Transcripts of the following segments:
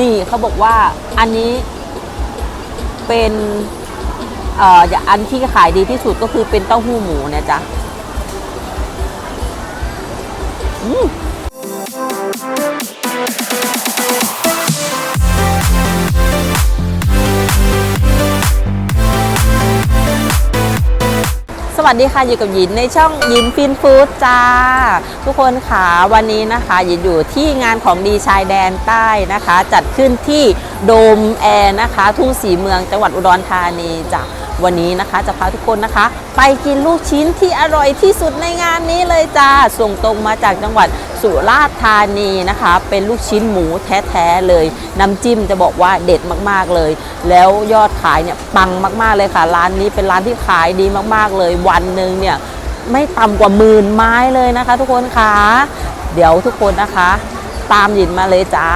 นี่เขาบอกว่าอันนี้เป็นเอ่ออันที่ขายดีที่สุดก็คือเป็นเต้าหู้หมูเนี่ยจ้ะอืม วัสดีค่ะอยู่กับหยินในช่องหยินฟินฟู้ดจ้า ทุกคนค่ะวันนี้นะคะหยินอยู่ที่งานของดีชายแดนใต้นะคะ จัดขึ้นที่โดมแอร์นะคะ ทุ่งสีเมืองจังหวัดอุดรธานีจ้ะ วันนี้นะคะจะพาทุกคนนะคะ ไปกินลูกชิ้นที่อร่อยที่สุดในงานนี้เลยจ้า ส่งตรงมาจากจังหวัดสุราษฎร์ธานีนะคะ เป็นลูกชิ้นหมูแท้ๆเลย น้ำจิ้มจะบอกว่าเด็ดมากๆเลย แล้วยอดขายเนี่ยปังมากๆเลยค่ะ ร้านนี้เป็นร้านที่ขายดีมากๆเลย วันหนึ่งเนี่ยไม่ต่ำกว่าหมื่นไม้เลยนะคะ ทุกคนคะเดี๋ยวทุกคนนะคะ ตามหยินมาเลยจ้า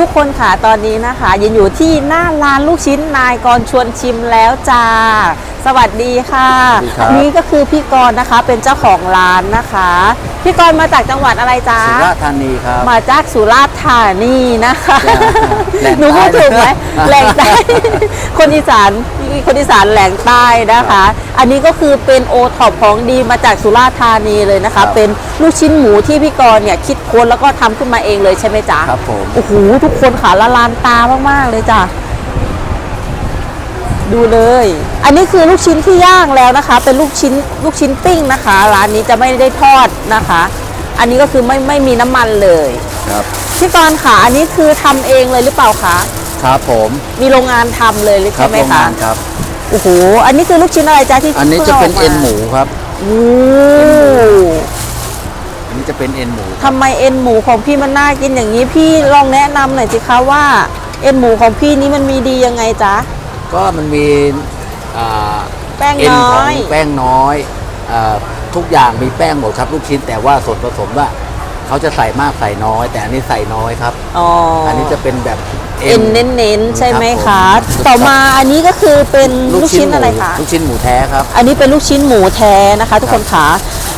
ทุกคนค่ะตอนนี้นะคะยินอยู่ที่หน้าร้านลูกชิ้นนายกรชวนชิมแล้วจ้า สวัสดีค่ะสวัสดีครับ นี่ก็คือพี่กรณ์นะคะเป็นเจ้าของร้านนะคะ พี่กรณ์มาจากจังหวัดอะไรจ้าสุราษฎร์ธานีครับ มาจากสุราษฎร์ธานีนะคะแหล่งใต้หนูพูดถูกไหมแหล่งใต้ คนอีสานคนอีสานแหล่งใต้นะคะ อันนี้ก็คือเป็นโอท็อปของดีมาจากสุราษฎร์ธานีเลยนะครัคะ บเป็นลูกชิ้นหมูที่พี่กรณ์เนี่ยคิดค้นแล้วก็ทำขึ้นมาเองเลยใช่ไหมจ๊ะครับผม โอ้โหทุกคนค่ะละลานตามากๆเลยจ้ะ ดูเลย อันนี้คือลูกชิ้นที่ย่างแล้วนะคะ เป็นลูกชิ้นลูกชิ้นปิ้งนะคะ ร้านนี้จะไม่ได้ทอดนะคะ อันนี้ก็คือไม่ไม่มีน้ำมันเลยครับพี่กรณ์ค่ะอันนี้คือทำเองเลยหรือเปล่าคะ ครับผมมีโรงงานทำเลยหรือครัใช่ไหมโรงคะงานครับ โอ้โหอันนี้คือลูกชิ้นอะไรจ๊ะที่อันนี้จะเป็นพิ่เอ็งนกาหมูครับ โอ้อันนี้จะเป็นเอ็นหมูทำไมเอ็นหมูของพี่มันน่ากินอย่างนี้พี่ลองแนะนำหน่อยสิคะว่าเอ็นหมูของพี่นี้มันมีดียังไงจ๊ะ ก็มันมีอ่าแป้งเอ็นน้ขอองยแป้งน้อยอ่าทุกอย่างมีแป้งหมดครับลูกชิ้นแต่ว่าส่วนผสมว่าเขาจะใส่มากใส่น้อย แต่อันนี้ใส่น้อยครับ อ๋ออัอันนี้จะเป็นแบบเอ็นเน้นๆ ใช่ไหมครัคะบผมต่อมาอันนี้ก็คือเป็นลูกชิ้นหมูอะไรคะ ลูกชิ้นหมูแท้ครับ อันนี้เป็นลูกชิ้นหมูแท้นะคะ ทุกคนคะ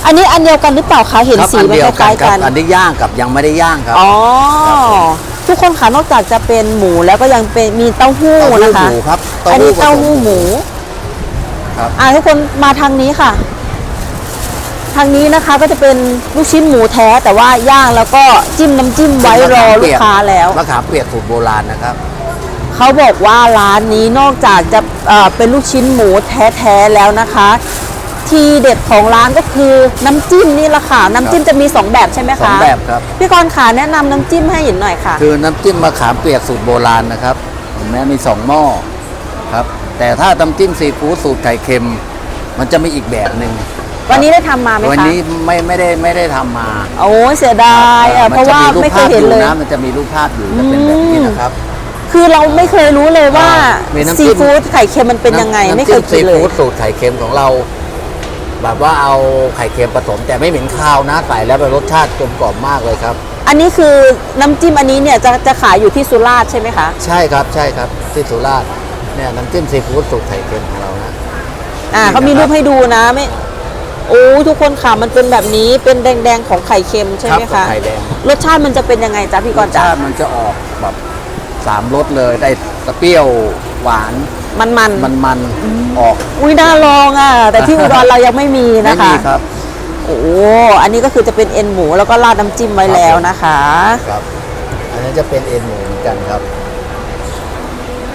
อันนี้อันเดียวกันหรือเปล่าคะ เห็นครับสีอันมันเดียวคกันล้ายคๆรักับนอันนี้ย่างกับยังไม่ได้ย่างครับ อ๋อครับผม ทุกคนคะนอกจากจะเป็นหมูแล้วก็ยังเป็นมีเต้าหู้เต้าหู้นะคะหมูครับอันนี้เต้าหู้ผสหมูครับอ่าทุกคนมาทางนี้ค่ะ ทางนี้นะคะก็จะเป็นลูกชิ้นหมูแท้แต่ว่าย่างแล้วก็จิ้มน้ำจิ้มไว้รอลูกค้าแล้วมะขามเปียกสูตรโบราณนะครับเขาบอกว่าร้านนี้นอกจากจะเอ่อเป็นลูกชิ้นหมูแท้ๆแล้วนะคะ ทีเด็ดของร้านก็คือน้ำจิ้มนี่แหละค่ะ น้ำจิ้มจะมี 2 แบบใช่ไหมสองคะแบบครับ พี่กรณ์ขาแนะนำน้ำจิ้มให้หยินหน่อยค่ะ คือน้ำจิ้มมะขามเปียกสูตรโบราณนะครับเห็นไหมมีสองหม้อครับ แต่ถ้าน้ำจิ้มซีฟู้ดสูตรไข่เค็ม มันจะมีอีกแบบหนึ่งวันนี้ได้ทำมาไหมวันคะนี้ไม่ไม่ได้ไม่ได้ทำมาโอ้ยเสียดายอะเพราะว่าไม่เคยเห็นเลยนะมันจะมีรูปภาพอยู่จะเป็นแบบนี้นะครับ คือเราไม่เคยรู้เลยว่ามีน้ำซีจิ้มฟู้ดไข่เค็มมันเป็นยังไงำไม่เคยำกิจิ้นเลยซีฟู้ดสูตรไข่เค็มของเรา แบบว่าเอาไข่เค็มผสม แต่ไม่เหม็นคาวนะใส่แล้วเป็นรสชาติกลมกล่อมมากเลยครับ อันนี้คือน้ำจิ้มอันนี้เนี่ยจะจะขายอยู่ที่สุราษฎร์ใช่ไหมคะ ใช่ครับใช่ครับที่สุราษฎร์เนี่ยน้ำจิ้มซีฟู้ดสูตรไข่เค็มของเรานะ อ่านี่เขามีนะครับรูปให้ดูนะไม่โอ้ทุกคนค่ะมันเป็นแบบนี้เป็นแดงๆของไข่เค็มใช่ไหมครัคะบไข่แดงรสชาติมันจะเป็นยังไงจ๊ะพี่กรรสณ์จ๊ะชาติมันจะออกแบบสามรสเลยได้เปรี้ยวหวาน มันมัน มันมันออกอุ้ยน่าลองอะ แต่ที่อุดรเรายังไม่มีไม่นะคะ มีครับโอ้อันนี้ก็คือจะเป็นเอ็นหมูแล้วก็ราดน้ำจิ้มไว้แล้วนะคะ ครับ อันนี้จะเป็นเอ็นหมูเหมือนกันครับ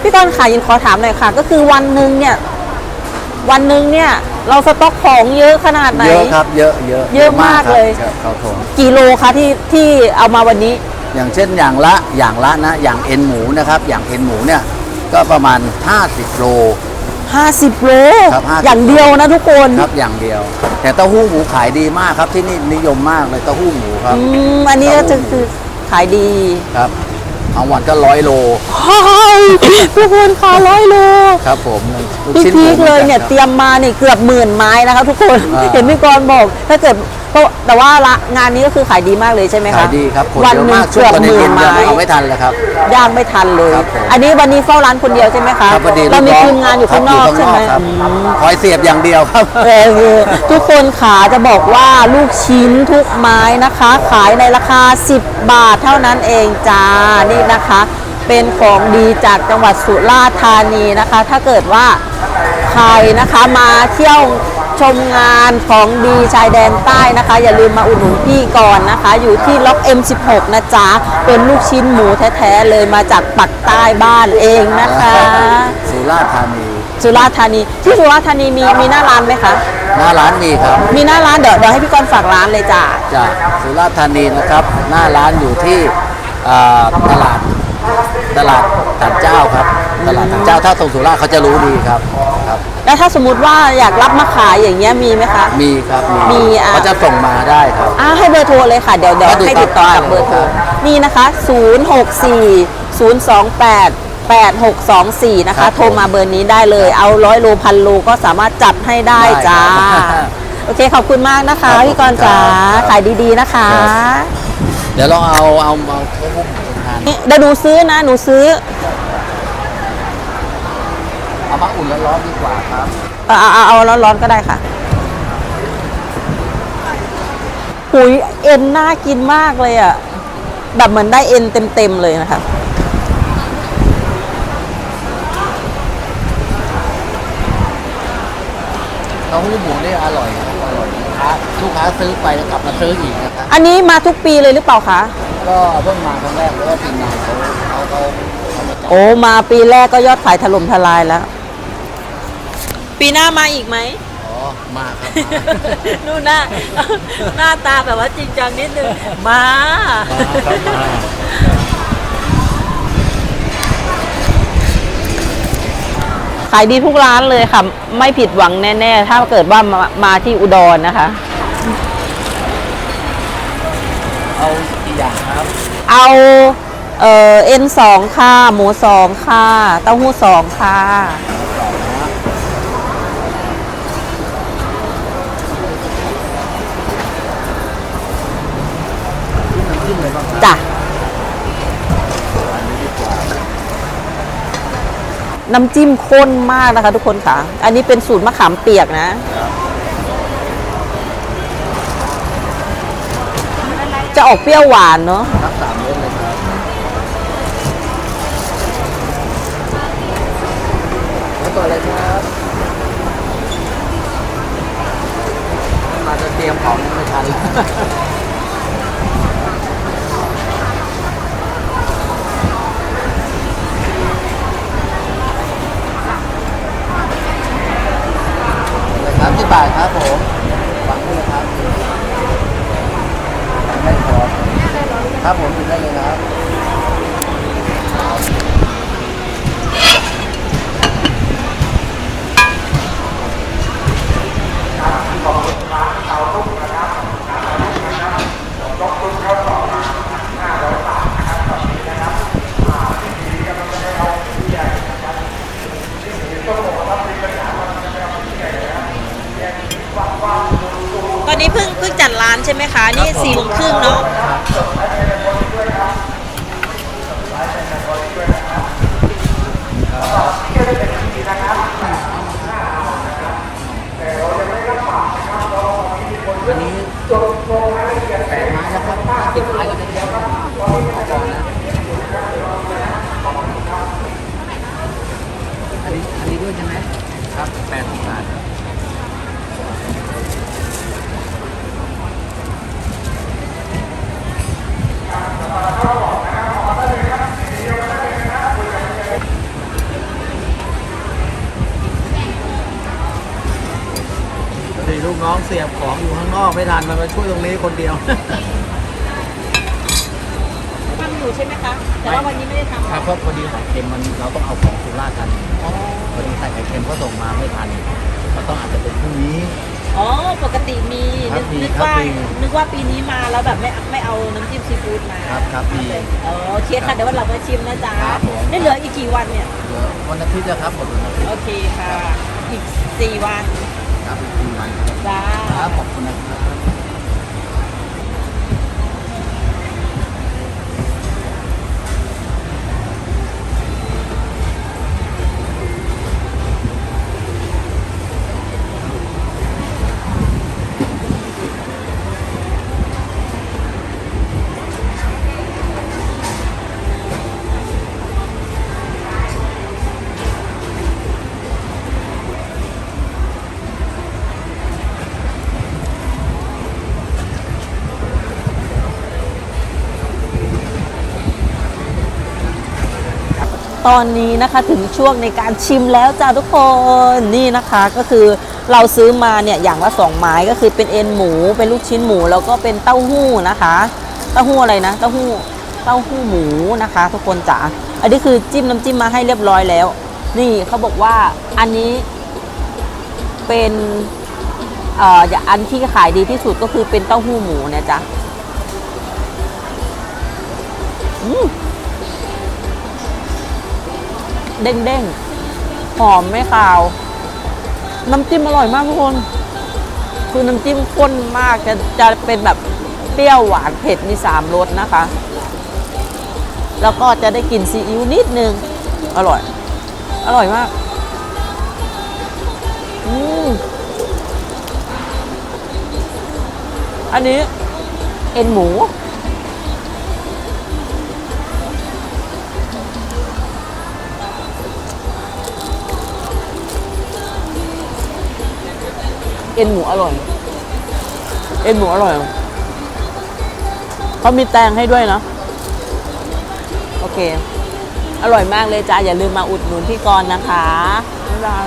พี่ต้นค่ะยินขอถามหน่อยค่ะ ก็คือวันหนึ่งเนี่ย วันหนึ่งเนี่ย เราสต็อกของเยอะขนาดไหน เยอะครับ เยอะเยอะเยอะมากครับเลย ครับครับผมกี่โลคะที่ที่เอามาวันนี้ อย่างเช่นอย่างละอย่างละนะอย่างเอ็นหมูนะครับ อย่างเอ็นหมูเนี่ย ก็ประมาณ 50 โล 50โลครับ50 อย่างเดียวนะทุกคนครับอย่างเดียว แต่เต้าหู้หมูขายดีมากครับที่นี่นิยมมากเลยเต้าหู้หมูครับอืมอันนี้ก็จะคือขายดีครับเอาวันก็ร้อยโลเฮ้ยทุกคนค่ะร้อยโลครับผมลูกพี่ชิ้นพีหมูคเลยเนี่ยหมือกัเตรียมมาเนี่ยเกือบหมื่นไม้นะคะทุกคน อ่า เห็นพี่กรณ์บอก ถ้าเกิดเพราะแต่ว่าละงานนี้ก็คือขายดีมากเลยใช่ไหมคะขายดีครับคนวันเยอะหนึ่งมากช่วเกืงอบตอนหมื่เย็นนๆยังไม้เอาไม่ทันเลยครับ ย่างไม่ทันเลย ครับผม อันนี้วันนี้เฝ้าร้านคนเดียวใช่ไหมคะครับพอดีเรามีลูกทีมงานอยู่ข้างนอกครับใช่ไหมครับอืมคอยเสียบอย่างเดียวครับ เออทุกคนขาจะบอกว่าลูกชิ้นทุกไม้นะคะ ขายในราคา 10 บาทเท่านั้นเองจ้านี่นะคะ เป็นของดีจากจังหวัดสุราษฎร์ธานีนะคะ ถ้าเกิดว่าใครนะคะมาเที่ยว ชมงานของดีชายแดนใต้นะคะ อย่าลืมมาอุดหนุนพี่ก่อนนะคะ อยู่ที่ล็อก M16 นะจ๊ะ เป็นลูกชิ้นหมูแท้ๆเลยมาจากปักใต้บ้านเองนะคะ สุราษฎร์ธานี สุราษฎร์ธานีที่สุราษฎร์ธานีมีมีหน้าร้านไหมคะ หน้าร้านมีครับ มีหน้าร้านเดี๋ยวเดี๋ยวให้พี่กรณ์ฝากร้านเลยจ้ะจากสุราษฎร์ธานีนะครับ หน้าร้านอยู่ที่อ่าตลาดตลาดถันเจ้าครับ ตลาดถันเจ้าถ้าตรงสุราษฎร์เขาจะรู้ดีครับครับ แล้วถ้าสมมติว่าอยากรับมาขายอย่างเงี้ยมีไหมคะ มีครับมีอะ เขาจะส่งมาได้ครับ อ่าให้เบอร์โทรเลยค่ะ เดี๋ยวเดี๋ยวก็ดูให้ติดต่อตามกับเบอร์โทรครับนี่นะคะ 064 028 8624 นะคะครับโทรมาเบอร์นี้ได้เลย เอาร้อยโลพันโลก็สามารถจัดให้ได้ได้จ้า ครับโอเค ขอบคุณมากนะคะครับพี่กรณ์จ๋าครับขายดีๆนะคะ ครับ เดี๋ยวเราเอาเอาเอาเต้าหู้หมูทาน นี่เดี๋ยวหนูซื้อนะ หนูซื้อ เอามาอุ่นแล้วร้อนดีกว่าครับเอาเอาเอาเอาร้อนๆก็ได้ค่ะหุยเอ็นน่ากินมากเลยอะ แบบเหมือนได้เอ็นเต็มๆเลยนะคะเต้าหู้หมูนี่อร่อยครับอร่อยลูกค้าลูกค้าซื้อไปแล้วกลับมาซื้ออีกนะครับอันนี้มาทุกปีเลยหรือเปล่าคะ ก็เพิ่งมาครั้งแรกแล้วก็ทีมงานเขาเขาเขาเขามาจัด โอ้มาปีแรกก็ยอดขายถล่มทลายแล้ว ปีหน้ามาอีกไหม อ๋อ มาครับ นู่นหน้า หน้าตาแบบว่าจริงจังนิดนึงมาครับมาขายดีทุกร้านเลยค่ะ ไม่ผิดหวังแน่ ๆ ถ้าเกิดว่ามามาที่อุดรนะคะ เอากี่อย่างครับ เอาเอ่อเอ็นสองค่ะ หมูสองค่ะ เต้าหู้สองค่ะ น้ำจิ้มข้นมากนะคะทุกคนค่ะ อันนี้เป็นสูตรมะขามเปียกนะ จะออกเปรี้ยวหวานเนาะรับสามรสเลยครับแล้วต่อเลยครับมาจะเตรียมของไม่ทัน เลยครั ต่าทครับผมหวังไว้เลยครับไม่พอครับผมถึงได้เลยครับ ร้านใช่ไหมคะ นี่สี่โมงครึ่งเนาะอันนี้แปดไม้นะครับสิบไม้ก็ได้ครับอันนี้อันนี้ด้วยใช่ไหมครับแปดสิบบาท ลูกน้องเสียบของอยู่ข้างนอกไม่ทันมันมาช่วยตรงนี้คนเดียว ทำอยู่ใช่ไหมคะ แต่ว่าวันนี้ไม่ได้ทำครับเพราะพอดีไข่เค็มมันเราต้องเอาของสุราษฎร์ธานีอ๋อพอดีใส่ไข่เค็มก็ส่งมาไม่ทันก็ต้องอาจจะเป็นพรุ่งนี้ อ๋อ ปกติมีครันึบกมีนึกครับว่ามีนึกว่าปีนี้มาแล้วแบบไม่ไม่เอาน้ำจิ้มซีฟู้ดมาครับครับมีอ๋อโอเคค่ะเดี๋ยววันหลังมาชิมนะจ๊ะครับผม ได้เหลืออีกกี่วันเนี่ยเหลือวันอาทิตย์นะครับหมดวันอาทิตย์ โอเคค่ะ อีกสี่วัน จ้า ครับขอบคุณนะครับ ตอนนี้นะคะถึงช่วงในการชิมแล้วจ้าทุกคนนี่นะคะก็คือเราซื้อมาเนี่ยอย่างละสองไม้ก็คือเป็นเอ็นหมูเป็นลูกชิ้นหมู แล้วก็เป็นเต้าหู้นะคะเต้าหู้อะไรนะเต้าหู้เต้าหู้หมูนะคะ ทุกคนจ๋าอันนี้คือจิ้มน้ำจิ้มมาให้เรียบร้อยแล้ว นี่เขาบอกว่าอันนี้เป็นเอ่ออย่างอันที่ขายดีที่สุดก็คือเป็นเต้าหู้หมูเนี่ยจ้ะอืม เด้งๆหอมไม่คาว น้ำจิ้มอร่อยมากทุกคน คือน้ำจิ้มข้นมากจะจะเป็นแบบเปรี้ยวหวานเผ็ดมีสามรสนะคะ แล้วก็จะได้กลิ่นซีอิ๊วนิดนึง อร่อย อร่อยมาก อืมอันนี้ เอ็นหมู เอ็นหมูอร่อย เอ็นหมูอร่อยเขามีแตงให้ด้วยนะ โอเค อร่อยมากเลยจ้าอย่าลืมมาอุดหนุนพี่กรณ์นะคะบ๊ายบาย